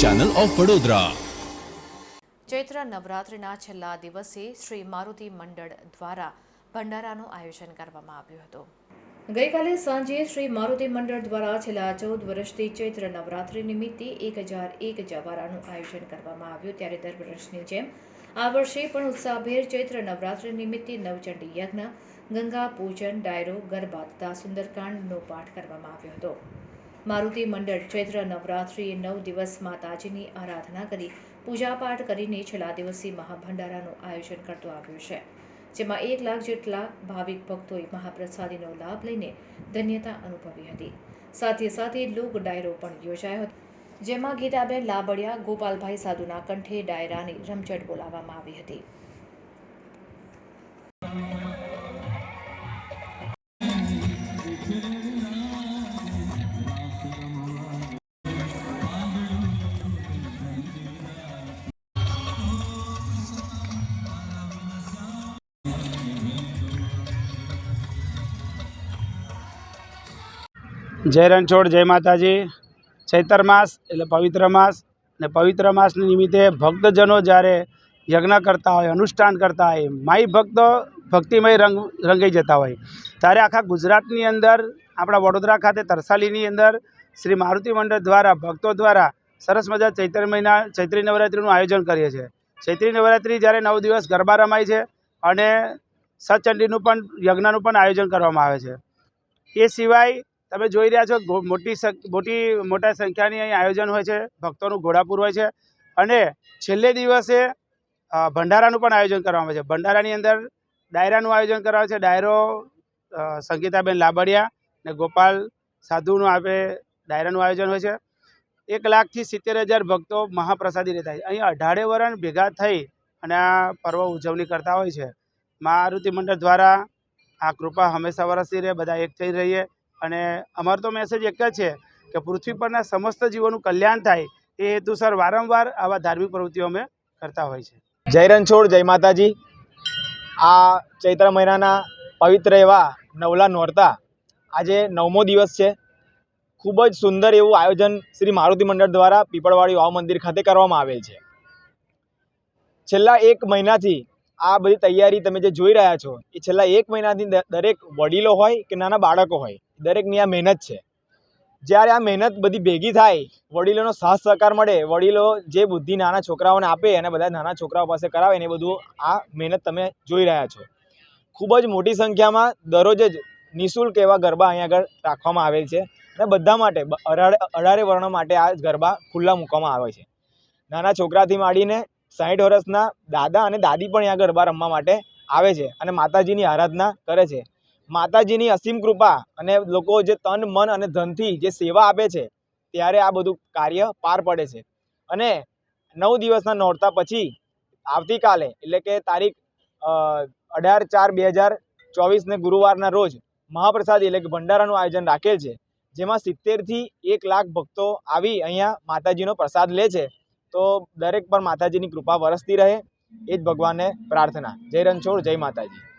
Channel of Vadodara Chaitra નવરાત્રિના છેલ્લા દિવસે શ્રી મારુતિ મંડળ દ્વારા ભંડારાનું આયોજન કરવામાં આવ્યું હતું. ગઈકાલે સાંજે શ્રી મારુતિ મંડળ દ્વારા છેલ્લા ચૌદ વર્ષથી ચૈત્ર નવરાત્રિ નિમિત્તે એક હજાર એક જવારાનું આયોજન કરવામાં આવ્યું. ત્યારે દર વર્ષની જેમ આ વર્ષે પણ ઉત્સાહભેર ચૈત્ર નવરાત્રિ નિમિત્તે નવચંડી યજ્ઞ, ગંગા પૂજન, ડાયરો, ગરબા તથા સુંદરકાંડનો પાઠ કરવામાં આવ્યો હતો. મારુતિ મંડળ ચૈત્ર નવરાત્રિએ નવ દિવસ માતાજીની આરાધના કરી, પૂજાપાઠ કરીને છેલ્લા દિવસે મહાભંડારાનું આયોજન કરતું આવ્યું છે, જેમાં એક લાખ જેટલા ભાવિક ભક્તોએ મહાપ્રસાદીનો લાભ લઈને ધન્યતા અનુભવી હતી. સાથે સાથે લોક ડાયરો પણ યોજાયો હતો, જેમાં ગીતાબેન લાબડિયા, ગોપાલભાઈ સાધુના કંઠે ડાયરાની રમઝટ બોલાવવામાં આવી હતી. જય રણછોડ, જય માતાજી. ચૈતર માસ એટલે પવિત્ર માસ ને પવિત્ર માસની નિમિત્તે ભક્તજનો જ્યારે યજ્ઞ કરતા હોય, અનુષ્ઠાન કરતા હોય, માઈ ભક્તો ભક્તિમય રંગ, રંગાઈ જતા હોય. ત્યારે આખા ગુજરાતની અંદર, આપણા વડોદરા ખાતે તરસાલીની અંદર શ્રી મારુતિ મંડળ દ્વારા, ભક્તો દ્વારા સરસ મજા ચૈત્ર મહિના, ચૈત્રી નવરાત્રિનું આયોજન કરીએ છીએ. ચૈત્રી નવરાત્રિ જ્યારે નવ દિવસ ગરબા રમાય છે અને સચંડીનું પણ, યજ્ઞનું પણ આયોજન કરવામાં આવે છે. એ સિવાય તમે જોઈ રહ્યા છો મોટી મોટી, મોટા સંખ્યાની અહીં આયોજન હોય છે, ભક્તોનું ઘોડાપુર હોય છે. અને છેલ્લે દિવસે ભંડારાનું પણ આયોજન કરવામાં આવે છે. ભંડારાની અંદર ડાયરાનું આયોજન કરવામાં આવે છે. ડાયરો સંગીતાબેન લાબડિયા ને ગોપાલ સાધુનું આપે ડાયરાનું આયોજન હોય છે. એક લાખથી સિત્તેર હજાર ભક્તો મહાપ્રસાદી રહેતા હોય અહીં અઢારે વરણ ભેગા થઈ અને આ પર્વ ઉજવણી કરતા હોય છે. મારુતિ મંડળ દ્વારા આ કૃપા હંમેશા વરસતી રહે, બધા એક થઈ રહીએ. અને અમારો તો મેસેજ એક જ છે કે પૃથ્વી પરના સમસ્ત જીવોનું કલ્યાણ થાય એ હેતુસર વારંવાર આવા ધાર્મિક પ્રવૃત્તિઓ અમે કરતા હોય છે. જય રણછોડ, જય માતાજી. આ ચૈત્ર મહિનાના પવિત્ર એવા નવલા નોરતા આજે નવમો દિવસ છે. ખૂબ જ સુંદર એવું આયોજન શ્રી મારુતિ મંડળ દ્વારા પીપળવાડી વાવ મંદિર ખાતે કરવામાં આવેલ છે. છેલ્લા એક મહિનાથી આ બધી તૈયારી તમે જે જોઈ રહ્યા છો, એ છેલ્લા એક મહિનાથી દરેક વડીલો હોય કે નાના બાળકો હોય દરેકની આ મહેનત છે. જ્યારે આ મહેનત બધી ભેગી થાય, વડીલોનો સાથ સહકાર મળે, વડીલો જે બુદ્ધિ નાના છોકરાઓને આપે અને બધા નાના છોકરાઓ પાસે કરાવે ને એ બધું આ મહેનત તમે જોઈ રહ્યા છો. ખૂબ જ મોટી સંખ્યામાં દરરોજ જ નિઃશુલ્ક એવા ગરબા અહીંયા આગળ રાખવામાં આવેલ છે અને બધા માટે અઢારે અઢારે વર્ણ માટે આ ગરબા ખુલ્લા મૂકવામાં આવે છે. નાના છોકરાથી માંડીને સાઠ વર્ષના દાદા અને દાદી પણ અહીંયા ગરબા રમવા માટે આવે છે અને માતાજીની આરાધના કરે છે. માતાજીની અસીમ કૃપા અને લોકો જે તન, મન અને ધનથી જે સેવા આપે છે, ત્યારે આ બધું કાર્ય પાર પડે છે. અને નવ દિવસના નોરતા પછી આવતીકાલે, એટલે કે તારીખ અઢાર ચાર બે હજાર ચોવીસને ગુરુવારના રોજ મહાપ્રસાદ એટલે કે ભંડારાનું આયોજન રાખેલ છે, જેમાં સિત્તેરથી એક લાખ ભક્તો આવી અહીંયા માતાજીનો પ્રસાદ લે છે. તો દરેક પર માતાજીની કૃપા વરસતી રહે. એ જ ભગવાનને પ્રાર્થના. જય રણછોડ, જય માતાજી.